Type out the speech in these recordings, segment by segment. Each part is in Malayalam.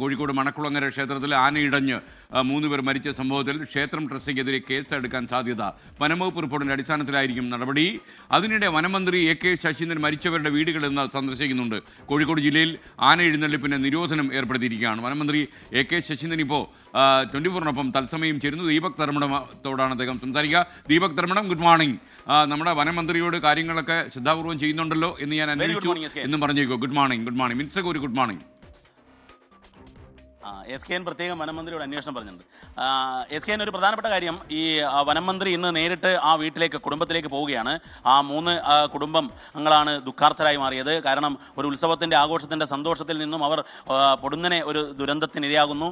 കോഴിക്കോട് മണക്കുളങ്ങര ക്ഷേത്രത്തിൽ ആനയിടഞ്ഞ് മൂന്ന് പേർ മരിച്ച സംഭവത്തിൽ ക്ഷേത്രം ട്രസ്റ്റിക്കെതിരെ കേസെടുക്കാൻ സാധ്യത. വനംവകുപ്പ് റിപ്പോർട്ടിന്റെ അടിസ്ഥാനത്തിലായിരിക്കും നടപടി. അതിനിടെ വനമന്ത്രി എ കെ ശശീന്ദ്രൻ മരിച്ചവരുടെ വീടുകൾ ഇന്ന് സന്ദർശിക്കുന്നുണ്ട്. കോഴിക്കോട് ജില്ലയിൽ ആന എഴുന്നള്ളിപ്പിന് നിരോധനം ഏർപ്പെടുത്തിയിരിക്കുകയാണ്. വനമന്ത്രി എ കെ ശശീന്ദ്രൻ ഇപ്പോൾ ട്വന്റി ഫോറിനൊപ്പം തത്സമയം ചേരുന്നു. ദീപക് ധർമ്മടത്തോടാണ് അദ്ദേഹം സംസാരിക്കുക. Deepak Dharmadam good morning. നമ്മുടെ വനമന്ത്രിയോട് കാര്യങ്ങളൊക്കെ ശ്രദ്ധാപൂർവം ചെയ്യുന്നുണ്ടല്ലോ എന്ന് ഞാൻ അന്വേഷിച്ചു. എന്നും പറഞ്ഞേക്കോ. Good morning good morning. Minister ഒരു good morning. S K N പ്രത്യേകം വനമന്ത്രിയോട് അന്വേഷണം പറഞ്ഞിട്ടുണ്ട്. എസ് കെ എൻ ഒരു പ്രധാനപ്പെട്ട കാര്യം ഈ വനമന്ത്രി ഇന്ന് നേരിട്ട് ആ വീട്ടിലേക്ക് കുടുംബത്തിലേക്ക് പോവുകയാണ്. ആ മൂന്ന് കുടുംബങ്ങളാണ് ദുഃഖാർത്ഥരായി മാറിയത്. കാരണം ഒരു ഉത്സവത്തിന്റെ ആഘോഷത്തിന്റെ സന്തോഷത്തിൽ നിന്നും അവർ പൊടുന്നനെ ഒരു ദുരന്തത്തിനിരയാകുന്നു.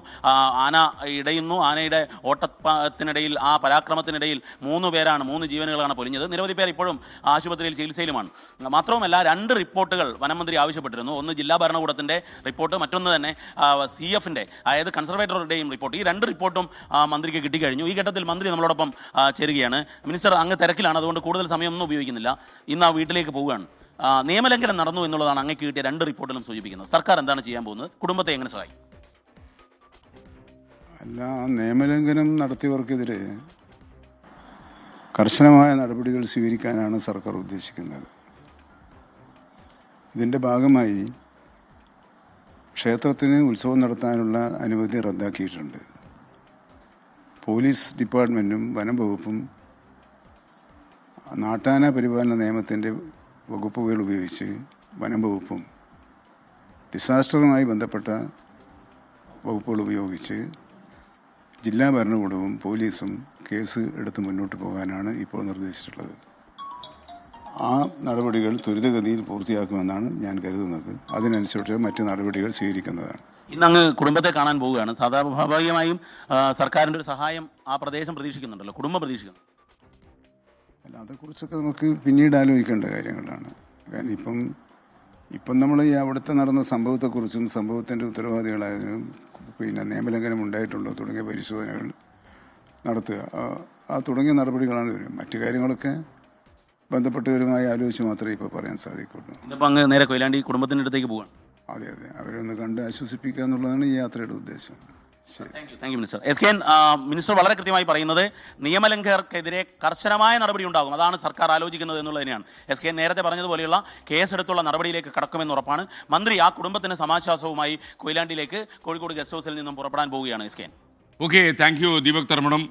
ആന ഇടയുന്നു. ആനയുടെ ഓട്ടത്തിനിടയിൽ ആ പരാക്രമത്തിനിടയിൽ മൂന്ന് പേരാണ് മൂന്ന് ജീവനുകളാണ് പൊലിഞ്ഞത്. നിരവധി പേർ ഇപ്പോഴും ആശുപത്രിയിൽ ചികിത്സയിലുമാണ്. മാത്രവുമല്ല രണ്ട് റിപ്പോർട്ടുകൾ വനമന്ത്രി ആവശ്യപ്പെട്ടിരുന്നു. ഒന്ന് ജില്ലാ ഭരണകൂടത്തിന്റെ റിപ്പോർട്ട് മറ്റൊന്ന് തന്നെ സി എഫിന്റെ അതായത് കൺസർവേറ്ററുടെയും റിപ്പോർട്ട് ഈ രണ്ട് റിപ്പോർട്ടും മന്ത്രിക്ക് കിട്ടിക്കഴിഞ്ഞു. ഈ ഘട്ടത്തിൽ മന്ത്രി നമ്മളോടൊപ്പം ചേരുകയാണ്. മിനിസ്റ്റർ അങ്ങ് തിരക്കിലാണ് അതുകൊണ്ട് കൂടുതൽ സമയമൊന്നും ഉപയോഗിക്കുന്നില്ല. ഇന്ന് ആ വീട്ടിലേക്ക് പോവുകയാണ്. നിയമലംഘനം നടന്നു എന്നുള്ളതാണ് അങ്ങേക്ക് കിട്ടിയ രണ്ട് റിപ്പോർട്ടിലും സൂചിപ്പിക്കുന്നത്. സർക്കാർ എന്താണ് ചെയ്യാൻ പോകുന്നത്? കുടുംബത്തെ എങ്ങനെ സഹായിക്കും? അല്ല നിയമലംഘനം നടത്തിയവർക്കെതിരെ കർശനമായ നടപടികൾ സ്വീകരിക്കാനാണ് സർക്കാർ ഉദ്ദേശിക്കുന്നത്. ഇതിന്റെ ഭാഗമായി ക്ഷേത്രത്തിന് ഉത്സവം നടത്താനുള്ള അനുമതി റദ്ദാക്കിയിട്ടുണ്ട്. പോലീസ് ഡിപ്പാർട്ട്മെന്റും വനം വകുപ്പും നാട്ടാന പരിപാലന നിയമത്തിന്റെ വകുപ്പുകൾ ഉപയോഗിച്ച് വനം വകുപ്പും ഡിസാസ്റ്ററുമായി ബന്ധപ്പെട്ട വകുപ്പുകൾ ഉപയോഗിച്ച് ജില്ലാ ഭരണകൂടവും പോലീസും കേസ് എടുത്ത് മുന്നോട്ട് പോകാനാണ് ഇപ്പോൾ നിർദ്ദേശിച്ചിട്ടുള്ളത്. ആ നടപടികൾ ത്വരിതഗതിയിൽ പൂർത്തിയാക്കുമെന്നാണ് ഞാൻ കരുതുന്നത്. അതിനനുസരിച്ച് മറ്റ് നടപടികൾ സ്വീകരിക്കുന്നതാണ്. ഇന്ന് അങ്ങ് കുടുംബത്തെ കാണാൻ പോവുകയാണ്. സ്വാഭാവികമായും സർക്കാരിന്റെ ഒരു സഹായം ആ പ്രദേശം പ്രതീക്ഷിക്കുന്നുണ്ടല്ലോ. കുടുംബം പ്രതീക്ഷിക്കുന്നു. അല്ല അതേക്കുറിച്ചൊക്കെ നമുക്ക് പിന്നീട് ആലോചിക്കേണ്ട കാര്യങ്ങളാണ്. കാരണം ഇപ്പം ഇപ്പം നമ്മൾ ഈ അവിടുത്തെ നടന്ന സംഭവത്തെക്കുറിച്ചും സംഭവത്തിന്റെ ഉത്തരവാദികളായതിനും പിന്നെ നിയമലംഘനം ഉണ്ടായിട്ടുണ്ടോ തുടങ്ങിയ പരിശോധനകൾ നടത്തുക. ആ തുടങ്ങിയ നടപടികളാണ് വരും മറ്റു കാര്യങ്ങളൊക്കെ ബന്ധപ്പെട്ടവരുമായി ആലോചിച്ച് മാത്രമേ ഇപ്പോൾ പറയാൻ സാധിക്കുള്ളൂ ഇന്നിപ്പോൾ അങ്ങ് നേരെ കൊയിലാണ്ടി കുടുംബത്തിന്റെ അടുത്തേക്ക് പോവുകയാണ് അതെ അതെ. അവരെ ഒന്ന് കണ്ട് ആശ്വസിപ്പിക്കുക എന്നുള്ളതാണ് ഈ യാത്രയുടെ ഉദ്ദേശം. ശരി. Thank you minister S K N minister വളരെ കൃത്യമായി പറയുന്നത് നിയമലംഘകർക്കെതിരെ കർശനമായ നടപടി ഉണ്ടാകും. അതാണ് സർക്കാർ ആലോചിക്കുന്നത് എന്നുള്ളത് തന്നെയാണ്. എസ് കെ എൻ നേരത്തെ പറഞ്ഞതുപോലെയുള്ള കേസെടുത്തുള്ള നടപടിയിലേക്ക് കടക്കുമെന്ന് ഉറപ്പാണ്. മന്ത്രി ആ കുടുംബത്തിന് സമാശ്വാസവുമായി കൊയിലാണ്ടിയിലേക്ക് കോഴിക്കോട് ഗസ്റ്റ് ഹൗസിൽ നിന്നും പുറപ്പെടാൻ പോവുകയാണ് S K N okay thank you Deepak Dharmadam.